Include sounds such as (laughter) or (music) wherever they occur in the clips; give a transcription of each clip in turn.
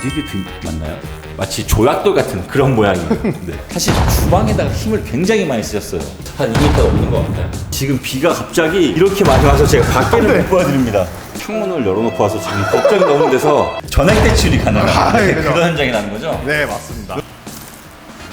등 맞나요? 마치 조약돌 같은 그런 모양이에요. 네. 사실 주방에다가 힘을 굉장히 많이 쓰셨어요. 한 2m 넘는 것 같아요. 지금 비가 갑자기 이렇게 많이 와서 제가 밖에를 못 보여드립니다. 창문을 열어놓고 와서 지금 걱정이 너무 돼서 전액 대출이 가능한 아, 예, 그런 현장이 나는 거죠. 네, 맞습니다.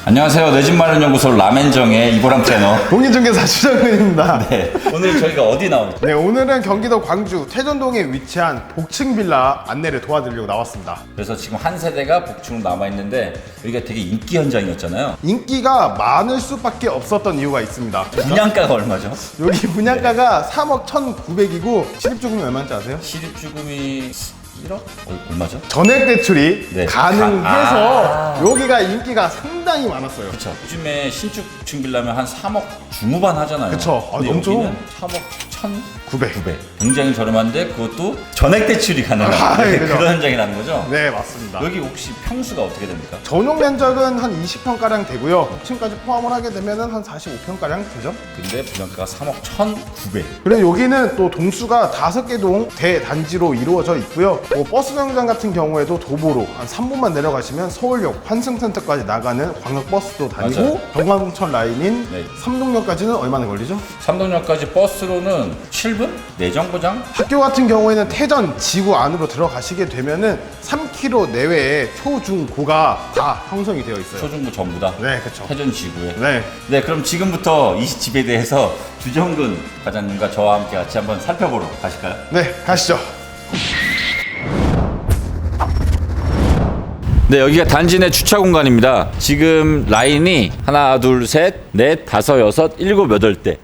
안녕하세요. 내 집 마련 연구소 라멘정의 이보람 트레너. 공인중개사 추정근입니다. (laughs) 네. 오늘 저희가 어디 나오죠? 네, 오늘은 경기도 광주 태전동에 위치한 복층 빌라 안내를 도와드리려고 나왔습니다. 그래서 지금 한 세대가 복층으로 남아 있는데 여기가 되게 인기 현장이었잖아요. 인기가 많을 수밖에 없었던 이유가 있습니다. 분양가가 얼마죠? 여기 분양가가 3억 1,900이고 시립주금이 얼마인지 아세요? 시립주금이 1억? 어, 얼마죠? 전액 대출이 네. 가능해서 아. 여기가 인기가 상당히 많았어요. 그쵸. 요즘에 신축 준비려면 한 3억 중후반 하잖아요. 그쵸. 아, 근데 여기는 3억 1천? 9배. 9배. 굉장히 저렴한데 그것도 전액 대출이 가능한 아, 네, 그죠. 그런 그렇죠. 현장이라는 거죠. 네, 맞습니다. 여기 혹시 평수가 어떻게 됩니까? 전용 면적은 한 20평가량 되고요. 6층까지 포함을 하게 되면 한 45평가량 되죠. 근데 분양가가 3억 1,900. 그리고 여기는 또 동수가 5개 동 대단지로 이루어져 있고요. 뭐 버스 정장 같은 경우에도 도보로 한 3분만 내려가시면 서울역 환승센터까지 나가는 광역버스도 다니고 맞아요. 경광천 라인인 네. 삼동역까지는 얼마나 걸리죠? 삼동역까지 버스로는 7분 내정거장? 학교 같은 경우에는 태전 지구 안으로 들어가시게 되면은 3km 내외에 초, 중, 고가 다 형성이 되어 있어요. 초중고 전부 다. 네, 그렇죠. 회전 지구에. 네. 네, 그럼 지금부터 이 집에 대해서 주정근 과장님과 저와 함께 같이 한번 살펴보러 가실까요? 네, 가시죠. 네, 여기가 단지 내 주차 공간입니다. 지금 라인이 하나, 둘, 셋, 넷, 다섯, 여섯, 일곱, 여덟 대.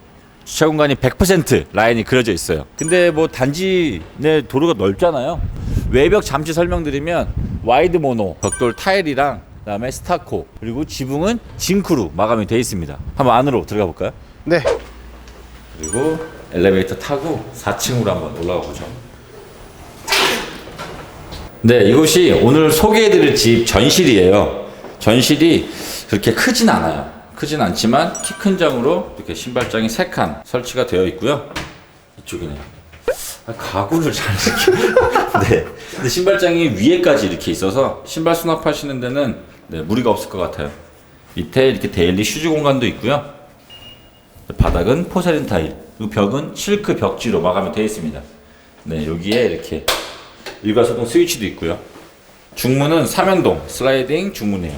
주차 공간이 100% 라인이 그려져 있어요. 근데 뭐 단지 내 도로가 넓잖아요. 외벽 잠시 설명드리면 와이드 모노, 벽돌 타일이랑 그다음에 스타코 그리고 지붕은 징크로 마감이 되어 있습니다. 한번 안으로 들어가 볼까요? 네. 그리고 엘리베이터 타고 4층으로 한번 올라가 보죠. 네, 이곳이 오늘 소개해드릴 집 전실이에요. 전실이 그렇게 크진 않아요. 크진 않지만 키 큰 장으로 이렇게 신발장이 3칸 설치가 되어 있고요. 이쪽이네요. 아, 가구를 잘. (laughs) 네. 근데 신발장이 위에까지 이렇게 있어서 신발 수납하시는 데는 네, 무리가 없을 것 같아요. 밑에 이렇게 데일리 슈즈 공간도 있고요. 바닥은 포세린 타일, 그리고 벽은 실크 벽지로 마감이 되어 있습니다. 네, 여기에 이렇게 일괄소동 스위치도 있고요. 중문은 삼연동 슬라이딩 중문이에요.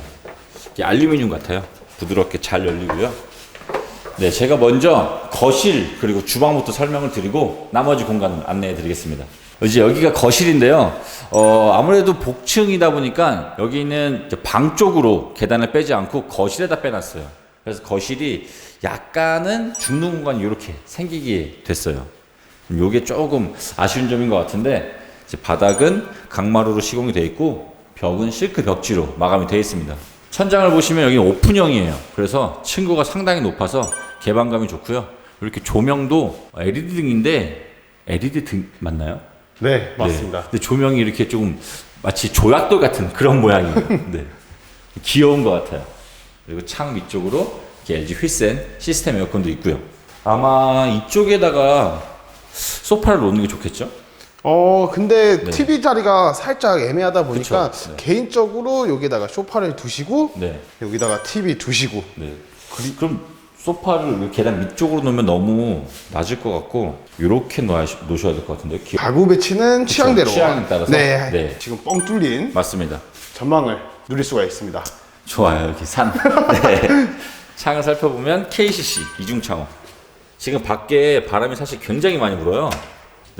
알루미늄 같아요. 부드럽게 잘 열리고요. 네, 제가 먼저 거실 그리고 주방부터 설명을 드리고 나머지 공간을 안내해 드리겠습니다. 이제 여기가 거실인데요. 어, 아무래도 복층이다 보니까 여기는 방 쪽으로 계단을 빼지 않고 거실에다 빼놨어요. 그래서 거실이 약간은 죽는 공간이 이렇게 생기게 됐어요. 요게 조금 아쉬운 점인 것 같은데 바닥은 강마루로 시공이 되어 있고 벽은 실크 벽지로 마감이 되어 있습니다. 천장을 보시면 여기 오픈형이에요. 그래서 층고가 상당히 높아서 개방감이 좋고요. 이렇게 조명도 LED 등인데 LED 등 맞나요? 네, 맞습니다. 네. 근데 조명이 이렇게 조금 마치 조약돌 같은 그런 모양이에요. (laughs) 네. 귀여운 것 같아요. 그리고 창 위쪽으로 이렇게 LG 휘센 시스템 에어컨도 있고요. 아마 이쪽에다가 소파를 놓는 게 좋겠죠? 어 근데 네. TV 자리가 살짝 애매하다 보니까 그쵸, 네. 개인적으로 여기다가 소파를 두시고 네. 여기다가 TV 두시고 네. 그럼 소파를 계단 밑쪽으로 놓으면 너무 낮을 것 같고 이렇게 놓으셔야 될 것 같은데 요 가구 배치는 취향대로 취향에 따라서? 네, 네. 지금 뻥 뚫린 맞습니다. 전망을 누릴 수가 있습니다. 좋아요 이렇게 산. (laughs) 네. 창을 살펴보면 KCC 이중 창호. 지금 밖에 바람이 사실 굉장히 많이 불어요.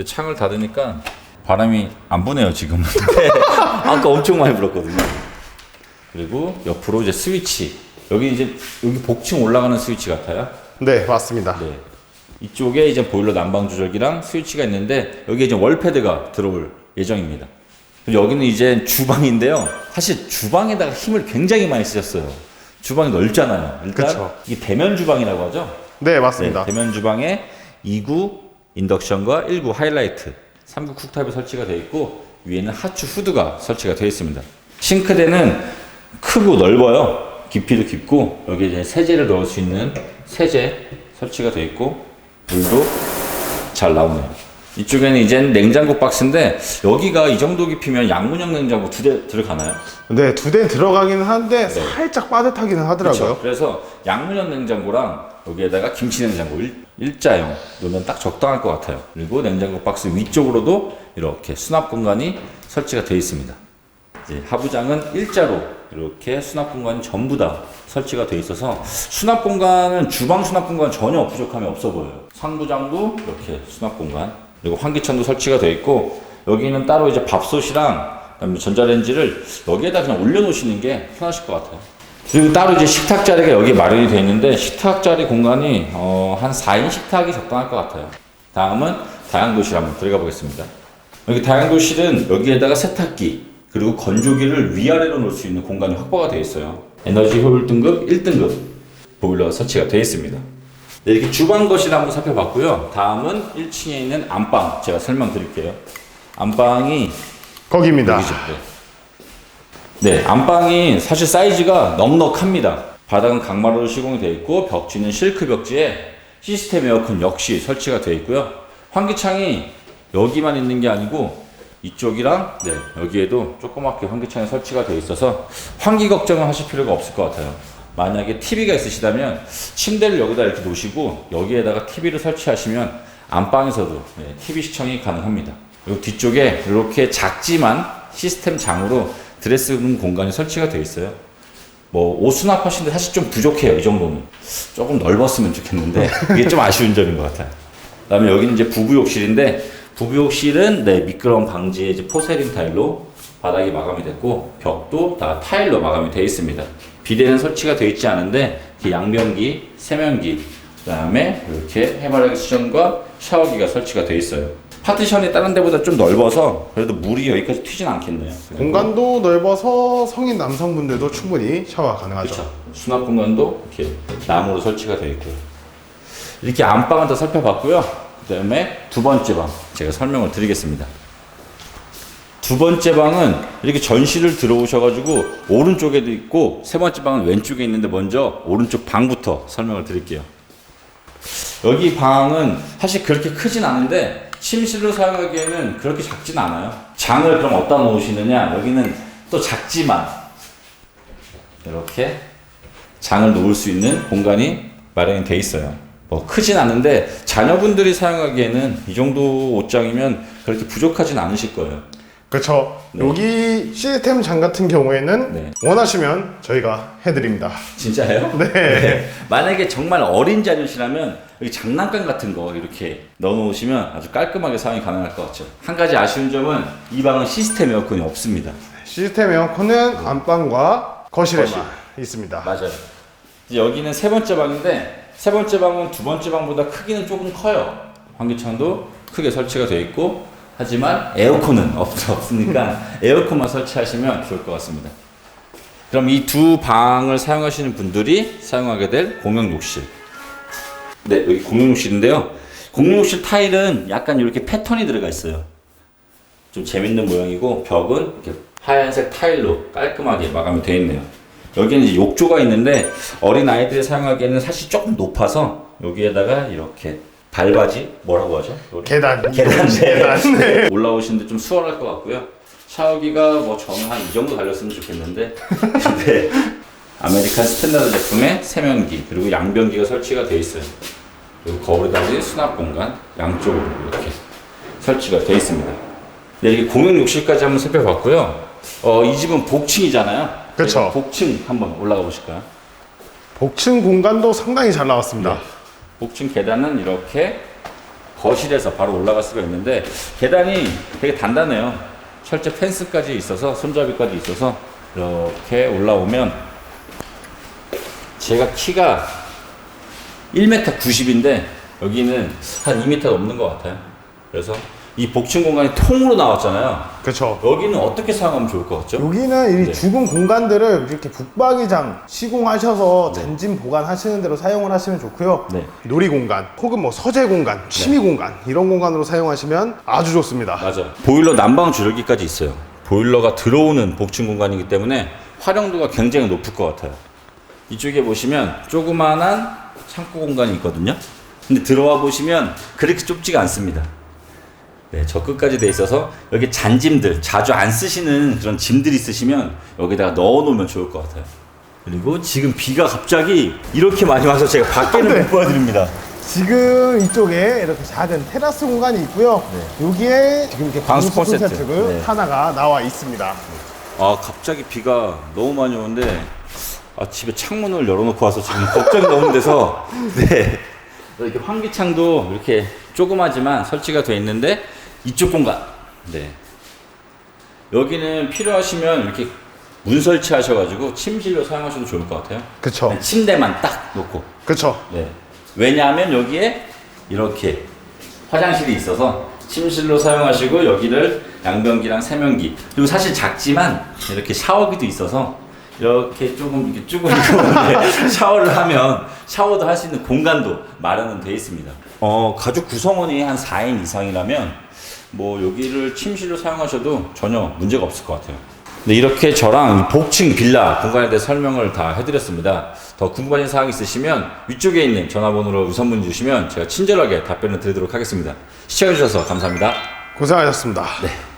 근데 창을 닫으니까 바람이 안 부네요 지금. (laughs) 네. 아까 엄청 많이 불었거든요. 그리고 옆으로 이제 스위치. 여기 이제 여기 복층 올라가는 스위치 같아요. 네 맞습니다. 네. 이쪽에 이제 보일러 난방 조절기랑 스위치가 있는데 여기에 이제 월패드가 들어올 예정입니다. 그리고 여기는 이제 주방인데요. 사실 주방에다가 힘을 굉장히 많이 쓰셨어요. 주방이 넓잖아요. 일단 그쵸. 이게 대면 주방이라고 하죠. 네 네, 맞습니다. 대면 주방에 2구 인덕션과 1구 하이라이트, 3구 쿡탑이 설치가 되어 있고 위에는 하추 후드가 설치가 되어 있습니다. 싱크대는 크고 넓어요. 깊이도 깊고 여기에 이제 세제를 넣을 수 있는 세제 설치가 되어 있고 물도 잘 나오네요. 이쪽에는 이젠 냉장고 박스인데 여기가 이 정도 깊이면 양문형 냉장고 두 대 들어가나요? 네, 두 대 들어가기는 한데 살짝 빠듯하기는 하더라고요. 그렇죠. 그래서 양문형 냉장고랑 여기에다가 김치 냉장고 일, 일자형 놓으면 딱 적당할 것 같아요. 그리고 냉장고 박스 위쪽으로도 이렇게 수납 공간이 설치가 되어 있습니다. 하부장은 일자로 이렇게 수납 공간이 전부 다 설치가 되어 있어서 수납 공간은 주방 수납 공간 전혀 부족함이 없어 보여요. 상부장도 이렇게 수납 공간 그리고 환기창도 설치가 되어 있고 여기는 따로 이제 밥솥이랑 전자레인지를 여기에다 그냥 올려놓으시는 게 편하실 것 같아요. 그리고 따로 이제 식탁 자리가 여기 마련이 되어 있는데 식탁 자리 공간이 어, 한 4인 식탁이 적당할 것 같아요. 다음은 다양도실 한번 들어가 보겠습니다. 여기 다양도실은 여기에다가 세탁기 그리고 건조기를 위아래로 놓을 수 있는 공간이 확보가 되어 있어요. 에너지 효율 등급 1등급 보일러가 설치가 되어 있습니다. 네, 이렇게 주방 거실 한번 살펴봤고요. 다음은 1층에 있는 안방 제가 설명드릴게요. 안방이 거기입니다. 여기죠. 네. 네, 안방이 사실 사이즈가 넉넉합니다. 바닥은 강마루로 시공이 되어 있고 벽지는 실크 벽지에 시스템 에어컨 역시 설치가 되어 있고요. 환기창이 여기만 있는 게 아니고 이쪽이랑 네, 여기에도 조그맣게 환기창이 설치가 되어 있어서 환기 걱정을 하실 필요가 없을 것 같아요. 만약에 TV가 있으시다면 침대를 여기다 이렇게 놓으시고 여기에다가 TV를 설치하시면 안방에서도 네, TV 시청이 가능합니다. 그리고 뒤쪽에 이렇게 작지만 시스템 장으로 드레스룸 공간이 설치가 되어 있어요. 뭐 옷 수납 하시는데 사실 좀 부족해요 이 정도는 조금 넓었으면 좋겠는데 이게 좀 아쉬운 점인 것 같아요. 그다음에 여기는 이제 부부 욕실인데 부부 욕실은 네 미끄럼 방지에 이제 포세린 타일로 바닥이 마감이 됐고 벽도 다 타일로 마감이 되어 있습니다. 비대는 설치가 되어 있지 않은데 이렇게 양변기, 세면기, 그다음에 이렇게 해바라기 수전과 샤워기가 설치가 되어 있어요. 파티션이 다른 데보다 좀 넓어서 그래도 물이 여기까지 튀진 않겠네요. 공간도 넓어서 성인 남성분들도 충분히 샤워 가능하죠. 그렇죠. 수납 공간도 이렇게 나무로 설치가 되어 있고요. 이렇게 안방은 다 살펴봤고요. 그다음에 두 번째 방 제가 설명을 드리겠습니다. 두 번째 방은 이렇게 전실을 들어오셔가지고 오른쪽에도 있고 세 번째 방은 왼쪽에 있는데 먼저 오른쪽 방부터 설명을 드릴게요. 여기 방은 사실 그렇게 크진 않은데 침실로 사용하기에는 그렇게 작진 않아요. 장을 그럼 어디다 놓으시느냐? 여기는 또 작지만 이렇게 장을 놓을 수 있는 공간이 마련이 돼 있어요. 뭐 크진 않은데 자녀분들이 사용하기에는 이 정도 옷장이면 그렇게 부족하진 않으실 거예요. 그렇죠. 여기 시스템 장 같은 경우에는 네. 원하시면 저희가 해드립니다. 진짜예요? (laughs) 네. 만약에 정말 어린 자녀시라면 여기 장난감 같은 거 이렇게 넣어놓으시면 아주 깔끔하게 사용이 가능할 것 같죠. 한 가지 아쉬운 점은 이 방은 시스템 에어컨이 없습니다. 시스템 에어컨은 안방과 거실에만 거실. 있습니다. 맞아요. 이제 여기는 세 번째 방인데 세 번째 방은 두 번째 방보다 크기는 조금 커요. 환기창도 크게 설치가 되어 있고 하지만 에어컨은 없, 없으니까 (laughs) 에어컨만 설치하시면 좋을 것 같습니다. 그럼 이 두 방을 사용하시는 분들이 사용하게 될 공용 욕실. 네, 여기 공용 욕실인데요. 공용 욕실 타일은 약간 이렇게 패턴이 들어가 있어요. 좀 재밌는 모양이고 벽은 이렇게 하얀색 타일로 깔끔하게 마감이 되어 있네요. 여기는 이제 욕조가 있는데 어린 아이들이 사용하기에는 사실 조금 높아서 여기에다가 이렇게 발바지 뭐라고 하죠? 요리? 계단. 계단 (laughs) 계단. (laughs) 네. 올라오시는데 좀 수월할 것 같고요. 샤워기가 뭐 저는 한 이 정도 달렸으면 좋겠는데 근데 (laughs) 아메리칸 스탠다드 제품의 세면기 그리고 양변기가 설치가 되어 있어요. 그리고 거울에 달린 수납 공간 양쪽으로 이렇게 설치가 되어 있습니다. 네, 이게 공용 욕실까지 한번 살펴봤고요. 어, 이 집은 복층이잖아요. 그쵸. 복층 한번 올라가 보실까요? 복층 공간도 상당히 잘 나왔습니다. 복층 계단은 이렇게 거실에서 바로 올라갈 수가 있는데 계단이 되게 단단해요. 철제 펜스까지 있어서 손잡이까지 있어서 이렇게 올라오면 제가 키가 1m 90인데 여기는 한 2m 넘는 것 같아요. 그래서 이 복층 공간이 통으로 나왔잖아요. 그렇죠. 여기는 어떻게 사용하면 좋을 것 같죠? 여기는 이 네. 죽은 공간들을 이렇게 북박이장 시공하셔서 잔짐 보관하시는 대로 사용을 하시면 좋고요. 네. 놀이 공간, 혹은 뭐 서재 공간, 취미 공간 이런 공간으로 사용하시면 아주 좋습니다. 맞아. 보일러 난방 줄여기까지 있어요. 보일러가 들어오는 복층 공간이기 때문에 활용도가 굉장히 높을 것 같아요. 이쪽에 보시면 조그만한 창고 공간이 있거든요. 근데 들어와 보시면 그렇게 좁지가 않습니다. 네, 저 끝까지 돼 있어서 여기 잔짐들 자주 안 쓰시는 그런 짐들 있으시면 여기다가 넣어 놓으면 좋을 것 같아요. 그리고 지금 비가 갑자기 이렇게 많이 와서 제가 밖에는 네. 못 보여드립니다. 지금 이쪽에 이렇게 작은 테라스 공간이 있고요. 여기에 지금 이렇게 방수 방수 콘센트. 네. 하나가 나와 있습니다. 아 갑자기 비가 너무 많이 오는데 아, 집에 창문을 열어놓고 와서 지금 걱정이 너무 돼서 (laughs) 네 이렇게 환기창도 이렇게 조그마지만 설치가 돼 있는데 이쪽 공간 네 여기는 필요하시면 이렇게 문 설치하셔가지고 침실로 사용하셔도 좋을 것 같아요. 그쵸. 그냥 침대만 딱 놓고 그쵸. 네. 왜냐하면 여기에 이렇게 화장실이 있어서 침실로 사용하시고 여기를 양변기랑 세면기 그리고 사실 작지만 이렇게 샤워기도 있어서 이렇게 조금 이렇게 쭈그리고 (laughs) 샤워를 하면 샤워도 할 수 있는 공간도 마련은 되어 있습니다. 어, 가족 구성원이 한 4인 이상이라면 뭐 여기를 침실로 사용하셔도 전혀 문제가 없을 것 같아요. 네, 이렇게 저랑 복층 빌라 공간에 대해 설명을 다 해드렸습니다. 더 궁금하신 사항 있으시면 위쪽에 있는 전화번호로 우선 문의 주시면 제가 친절하게 답변을 드리도록 하겠습니다. 시청해주셔서 감사합니다. 고생하셨습니다. 네.